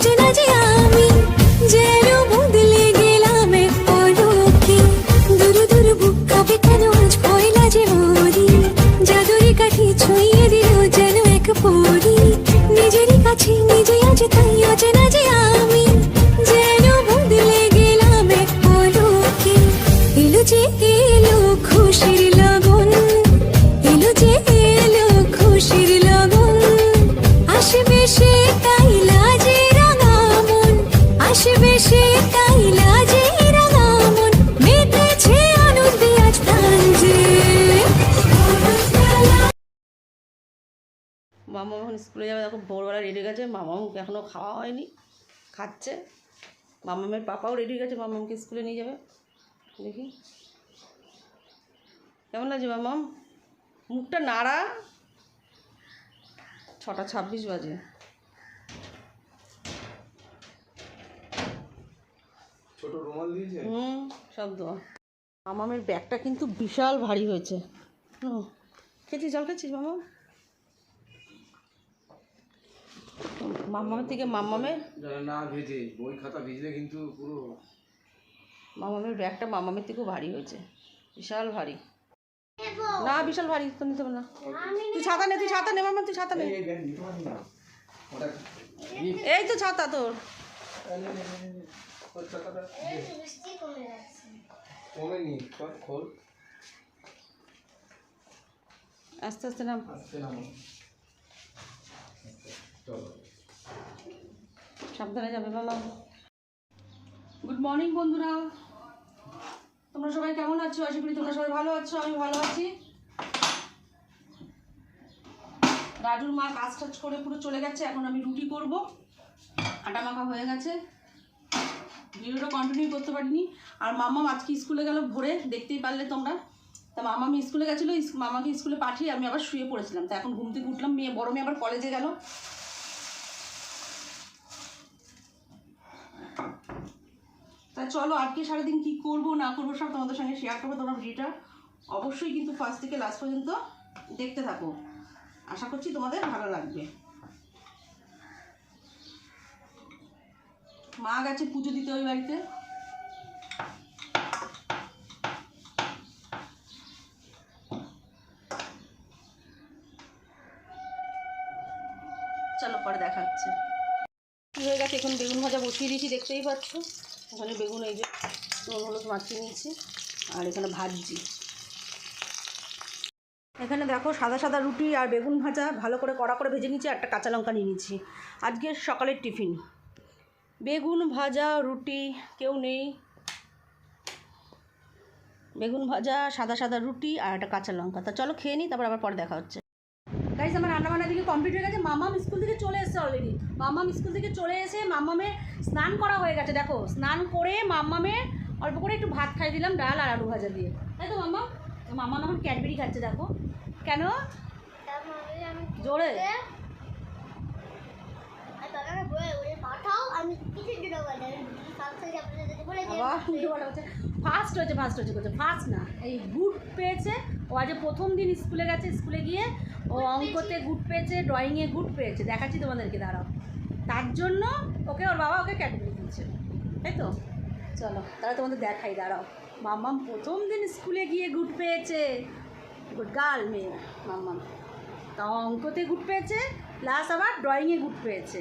অচেনা যে আমি। মামা এখন স্কুলে যাবে দেখো ভোরবেলা রেডি গেছে মামাম এখনও খাওয়া হয়নি খাচ্ছে। মামামের পাপাও রেডি গেছে মামামকে স্কুলে নিয়ে যাবে। দেখি। কেমন লাগছে মামাম? মুখটা নাড়া। ছটা ছাব্বিশ বাজে। ছোট রুমাল দিয়েছে? হুম সব দেওয়া। মামামের ব্যাগটা কিন্তু বিশাল ভারী হয়েছে। হুম। খেয়েছিস জল খেয়েছিস মামা মামামের থেকে মামামের যারা না ভেজে বই খাতা ভিজলে কিন্তু পুরো মামামের ব্যাগটা মামামের থেকেও ভারী হয়েছে। বিশাল ভারী। না বিশাল ভারী তো নিতে না। তুই ছাতা নে তুই ছাতা নে মামা তুই ছাতা নে। এই তো ছাতা তোর। আস্তে আস্তে নাম। আস্তে নামো চলো সাবধানে যাবে, বাবা। গুড মর্নিং বন্ধুরা। তোমরা সবাই কেমন আছো? আশা করি তোমরা সবাই ভালো আছো, আমি ভালো আছি। রাজুর মা কাজ টাজ করে পুরো চলে গেছে, এখন আমি রুটি করব। আটা মাখা হয়ে গেছে। ভিডিওটা কন্টিনিউ করতে পারিনি। আর মামা আজকে স্কুলে গেল ভোরে, দেখতেই পারলে তোমরা। তা মামা আমি স্কুলে গেছিল মামাকে স্কুলে পাঠিয়ে আমি আবার শুয়ে পড়েছিলাম। তা এখন ঘুম থেকে উঠলাম, মেয়ে বড় মেয়ে আবার কলেজে গেল। তা চলো আজকে সারাদিন কি করব, না করব সব তোমাদের সঙ্গে শেয়ার করব, তোমরা ভিডিওটা অবশ্যই কিন্তু ফার্স্ট থেকে লাস্ট পর্যন্ত দেখতে থাকো। আশা করছি তোমাদের ভালো লাগবে। মা গেছে পুজো দিতে ওই বাড়িতে। চলো পরে দেখাচ্ছে হয়ে গেছে? এখন বেগুন ভাজা বসিয়ে দিয়েছি, দেখতেই পাচ্ছ। ওখানে বেগুন এই যে নুন, হলুদ মাখিয়ে নিয়েছি, আর এখানে ভাজছি এখানে দেখো সাদা সাদা রুটি আর বেগুন ভাজা, ভালো করে কড়া করে ভেজে নিয়েছি একটা কাঁচা লঙ্কা নিয়ে নিয়েছি। আজকে সকালের টিফিন। বেগুন ভাজা, রুটি কেউ নেই। বেগুন ভাজা, সাদা সাদা রুটি, আর একটা কাঁচা লঙ্কা। তা চলো খেয়ে নিই তারপর আবার পরে দেখা হচ্ছে। গাইজ আমার রান্না বান্না দিকে কমপ্লিট হয়ে গেছে। মামাম স্কুল থেকে চলে এসেছে অলরেডি মামাম স্কুল থেকে চলে এসে মামামে স্নান করা হয়ে গেছে, দেখো। স্নান করে মামামে অল্প করে একটু ভাত খাই দিলাম, ডাল আর আলু ভাজা দিয়ে। তাই তো, মামা? মামা এখন ক্যাডবেরি খাচ্ছে, দেখো। কেন? জোরে। ফার্স্ট হয়েছে ফার্স্ট হয়েছে করছে ফার্স্ট না। এই গুড পেয়েছে। ও আজ প্রথম দিন স্কুলে গেছে স্কুলে গিয়ে ও অঙ্কতে গুড পেয়েছে ড্রয়িংয়ে গুড পেয়েছে। দেখাচ্ছি তোমাদেরকে, দাঁড়াও। তার জন্য ওকে ওর বাবা ওকে ক্যাডবেরি দিয়েছে। তাই তো? চলো, তাহলে তোমাদের দেখাই, দাঁড়াও। মাম্মাম প্রথম দিন স্কুলে গিয়ে গুড পেয়েছে। গুড গার্ল মেয়ে, মাম্মাম। তা অঙ্কতে গুড পেয়েছে প্লাস আবার ড্রয়িংয়ে গুড পেয়েছে।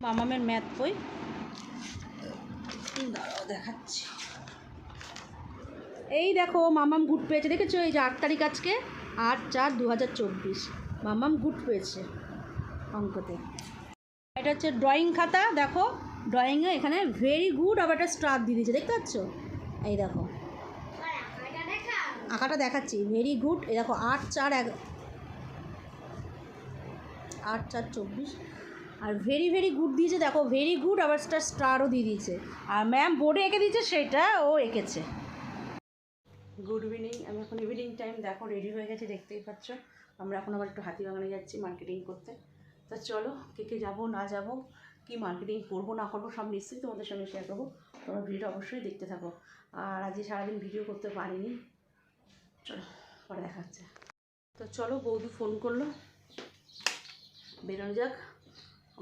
মামামের ম্যাথ বই। দাঁড়াও, দেখাচ্ছি। এই দেখো, মামাম গুড পেয়েছে, দেখেছ? এই যে আট তারিখ আজকে, আট চার দু হাজার চব্বিশ। মামাম গুড পেয়েছে অঙ্কতে। এটা হচ্ছে ড্রয়িং খাতা, দেখো ড্রয়িংয়ে এখানে ভেরি গুড আবার একটা স্টার দিয়ে দিয়েছে, দেখতে পাচ্ছ? এই দেখো। আঁকাটা দেখাচ্ছি ভেরি গুড এই দেখো, আট চার এক, আট চার চব্বিশ। আর ভেরি ভেরি গুড দিয়েছে, দেখো ভেরি গুড আবার একটা স্টারও দিয়ে দিয়েছে। আর ম্যাম বোর্ডে এঁকে দিয়েছে, সেটা ও এঁকেছে। গুড ইভিনিং আমি এখন ইভিনিং টাইম দেখো রেডি হয়ে গেছে, দেখতেই পাচ্ছ। আমরা এখন আবার একটু হাতিবাগানে যাচ্ছি মার্কেটিং করতে। তো চলো, কে কে যাব, না যাব, কি মার্কেটিং করব, না করব, সব নিশ্চয়ই তোমাদের সঙ্গে শেয়ার করব। তোমরা ভিডিওটা অবশ্যই দেখতে থাকো। আর আজকে সারাদিন ভিডিও করতে পারিনি। চলো, পরে দেখা হচ্ছে। তো চলো, বৌদি ফোন করল। বেরোনো যাক।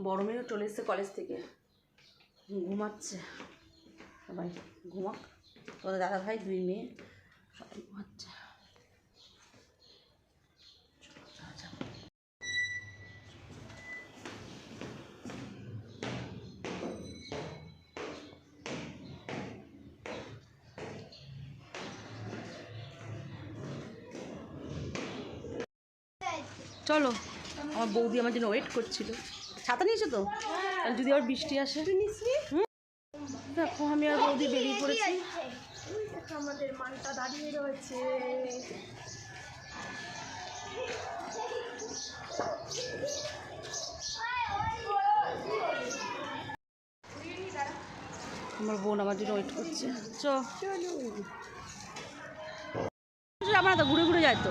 বড় মেয়েও চলে এসছে কলেজ থেকে। ঘুমাচ্ছে। সবাই, ঘুমাক। তোদের দাদা ভাই দুই মেয়ে। চলো আমার বৌদি আমার জন্য ওয়েট করছিল। ছাতা নিয়েছো তো? আর যদি আবার বৃষ্টি আসে। দেখো আমি আর বৌদি বেরিয়ে পড়েছি। আমাদের মানটা দাঁড়িয়ে রয়েছে। আমার বোন আমার জন্য ওয়েট করছে। চলো আমরা তো ঘুরে ঘুরে যাই তো।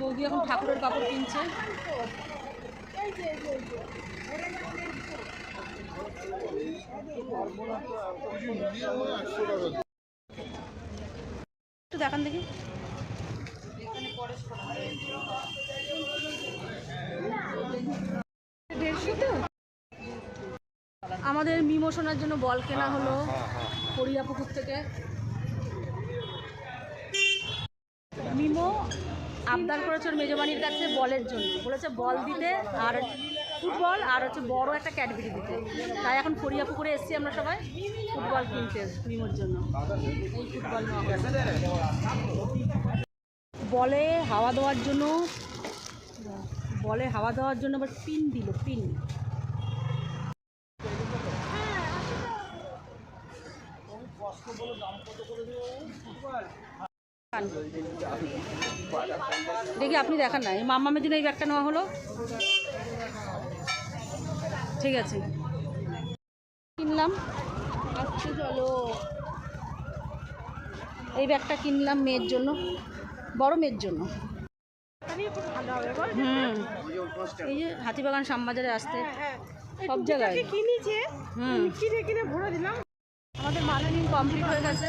বৌদি এখন ঠাকুরের কাপড় কিনছে। দেখান দেখি। আমাদের মিমো শোনার জন্য বল কেনা হলো পুকুর থেকে। মিমো আবদার করেছে ওর মেজবানির কাছে বলের জন্য। বলেছে বল দিতে আর ফুটবল আর হচ্ছে বড় একটা ক্যাডবেরি দিতে। তাই এখন ফরিয়া পুকুরে এসছি আমরা সবাই, ফুটবল কিনতে মিমোর জন্য। এই ফুটবল বলে হাওয়া দেওয়ার জন্য, বলে হাওয়া দেওয়ার জন্য আবার পিন দিল, পিন। দেখি আপনি দেখান না। এই মাম্মামের জন্য এই ব্যাগটা নেওয়া হলো। ঠিক আছে। কিনলাম। আচ্ছা চলো। এই ব্যাগটা কিনলাম মেয়ের জন্য। বড় মেয়ের জন্য। হুম। এই যে হাতিবাগান শ্যামবাজারে আসতে। সব জায়গায়। কিনেছে কিনে কিনে ভরে দিলাম। আমাদের মাননীয় কমপ্লিট হয়ে গেছে।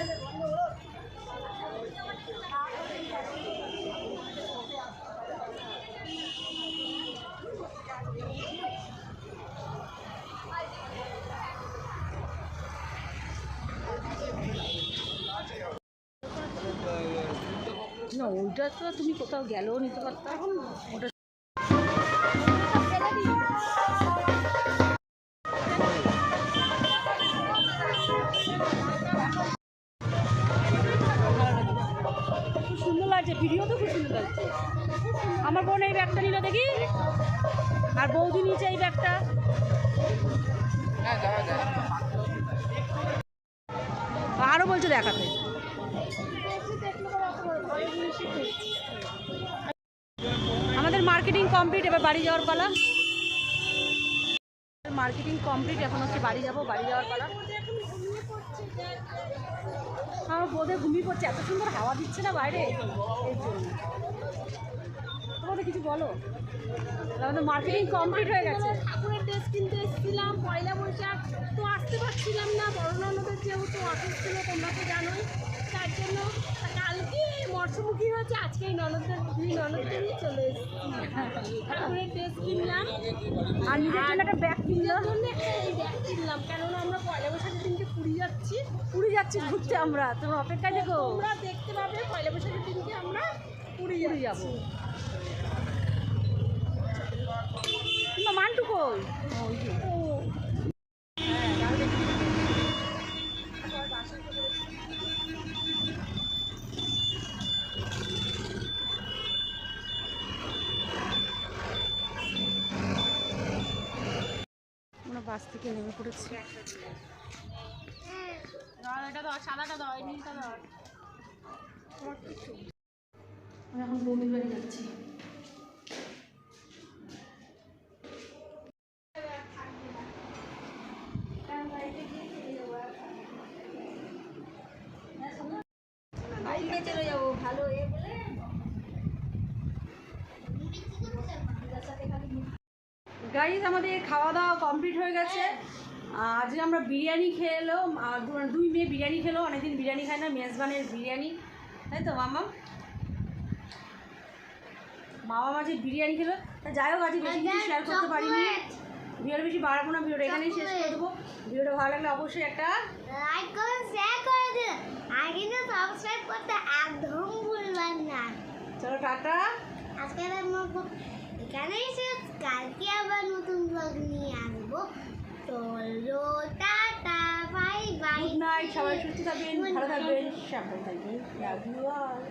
না, ওইটা তো তুমি কোথাও গেলেও নিতে পারতাম ওটা সুন্দর লাগছে, ভিডিও তো খুব সুন্দর লাগছে। আমার বোন এই ব্যাগটা নিল দেখি। আর বৌদি নিচে এই ব্যাগটা। আরও বলছে দেখাতে। আমাদের মার্কেটিং কমপ্লিট এবার বাড়ি যাওয়ার পালা। মার্কেটিং কমপ্লিট এখন হচ্ছে বাড়ি যাব, বাড়ি যাওয়ার পালা। আমার বোধে ঘুমিয়ে পড়ছে, এত সুন্দর হাওয়া দিচ্ছে না বাইরে? এই জন্য। তোমাদের কিছু বলো? আমাদের মার্কেটিং কমপ্লিট হয়ে গেছে। ঠাকুরের ড্রেস কিনতে এসেছিলাম, পয়লা বৈশাখ। তো আসতে পারছিলাম না বড় ননদের যেহেতু অসুখ ছিল, তোমরা তো জানোই। তার জন্য কালকে হয়েছে আজকে ননদদের দুই ননদকে নিয়ে চলে এসেছি। ঠাকুরের ড্রেস কিনলাম। আর নিজের জন্য একটা ব্যাগ কিনলো নিজের জন্য একটা এই ব্যাগ কিনলাম কেননা আমরা পয়লা বৈশাখের দিনকে পুরী যাচ্ছি। পুরী যাচ্ছি ঘুরতে আমরা তোমার অপেক্ষায় দেখো তোমরা দেখতে পাবে পয়লা বৈশাখের দিনকে আমরা পুরী যাব। মান্টু কই ও, ওই যে। হ্যাঁ, তাহলে আমরা বাস থেকে নেমে পড়েছি। এটা দাও সাদাটা দাও এই নীলটা দাও আমি এখন বমির বাড়ি যাচ্ছি। গাইজ আমাদের খাওয়া দাওয়া কমপ্লিট হয়ে গেছে। আজকে আমরা বিরিয়ানি খেয়ে এলো। দুই মেয়ে বিরিয়ানি খেলো। অনেকদিন বিরিয়ানি খায় না মেজবানের বিরিয়ানি। তাই তো মামা? মামা মাঝে বিরিয়ানি খেলো। তা যাই হোক আজকে বেশি কিছু শেয়ার করতে পারিনি। ভিডিওটা বেশি বাড়াবো না ভিডিওটা এখানেই শেষ করে দেবো। ভিডিওটা ভালো লাগলে অবশ্যই একটা লাইক করে শেয়ার করে দিন। আর কিন্তু সাবস্ক্রাইব করতে একদম ভুলবেন না। চলো টাটা। আজকের শেষ কালকে আবার নতুন ব্লগ নিয়ে আসব। চলো tata bye bye good night সবাই সুস্থ থাকবেন ভালো থাকবেন সাবধান থাকবেন। Love you all